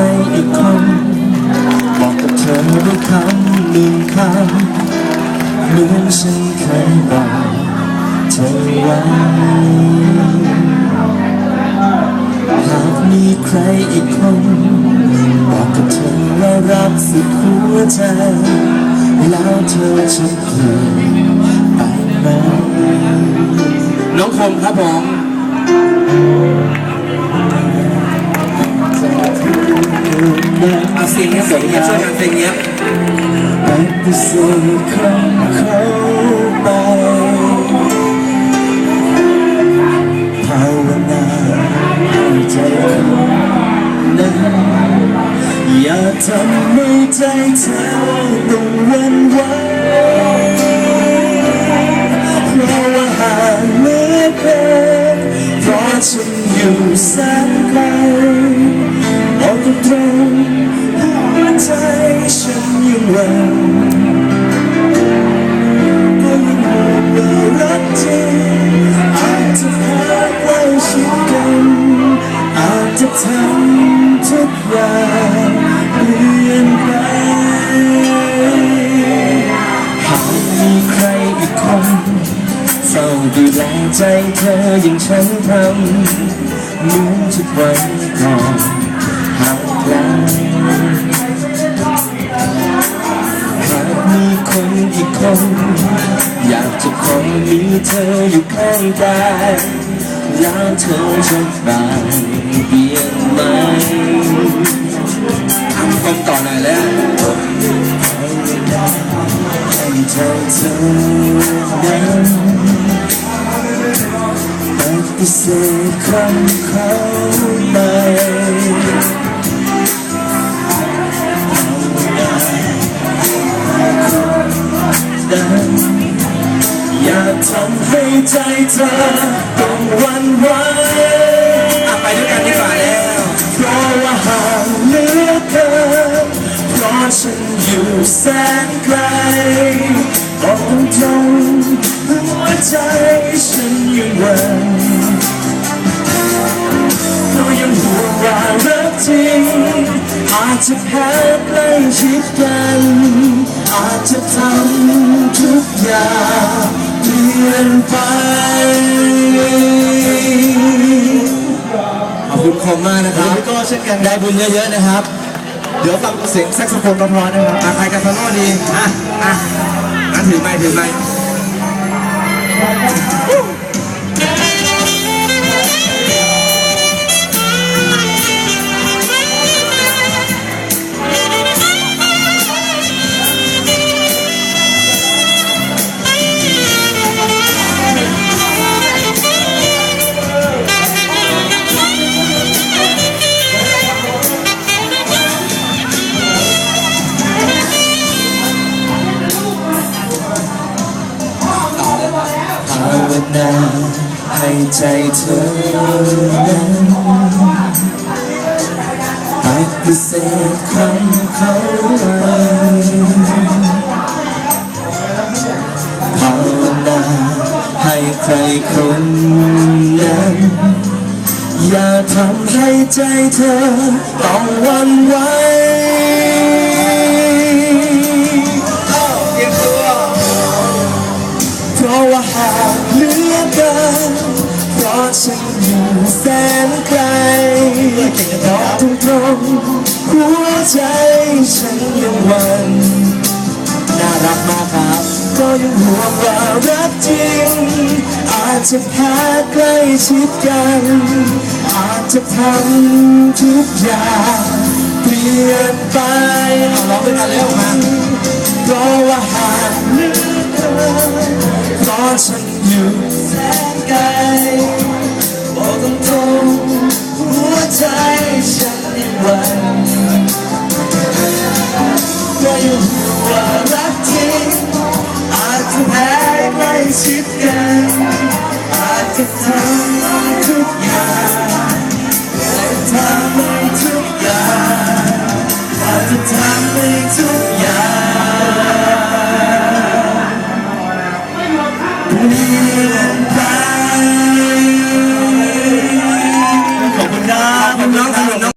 ใครอีกคน บอกกับเธอด้วยคำหนึ่งคำเหมือนฉันเคยบอกเธอไว้หากมีใครอีกคน บอกกับเธอว่ารักสุดหัวใจแล้วเธอจะเปยไปไหมน้องคมครับผม สียงเนี้ยเสียงเนี้ยช่วยกันเสียงเนี้ยปฏิเสธคำเขาไปภาวนาให้ใจคนนั้นอย่าทำให้ใจเธอต้องวันไหวเพราะว่าห่างเหลือเกินเพราะฉันอยู่แสนไกล ใจเธออย่างฉันทำเหมือนทุกวันก่อนหากไกลหากมีคนอีกคน อยากจะขอมีเธออยู่ข้างกายแล้วเธอจะบางเปลี่ยนไหมทำคมต่อหน่อยแล้วให้ใจเธอนั้น ปฏิเสธคำเขาไปดังอย่าทำให้ใจเธอต้องวันไหวอะไปด้วยกันดีกว่าแล้วเพราะว่าห่างเหลือเกินเพราะฉันอยู่แสนไกลบอกตรงๆหัวใจฉันยังหวั่น อาจจะแพ้ใกล้ชิดกัน อาจจะทำทุกอย่างเปลี่ยนไป ขอบคุณคมมากนะครับก้เช่นกันได้บุญเยอะๆนะครับ เดี๋ยวฟังเสียงแซกโซโฟนเพราะๆนะครับอะใครกันโซโล่ดีอะอะงั้นถือไม้ถือไม้ ภาวนาให้ใจเธอนั้นปฏิเสธคำเขาไปภาวนาให้ใครคนนั้นอย่าทำให้ใจเธอต้องวันไหว เพราะว่าหากเหลือเกินเพราะฉันอยู่แสนไกลบอกตรงๆหัวใจฉันยังหวั่นน่ารักมากครับก็ยังห่วงว่ารักจริง อาจจะแพ้ใกล้ชิดกัน อาจจะทำทุกอย่างเปลี่ยนไปเอาร้องด้วยกันเร็วมาเพราะว่าหากเหลือ เพ ขอบคุณนะขอบคุณน้อง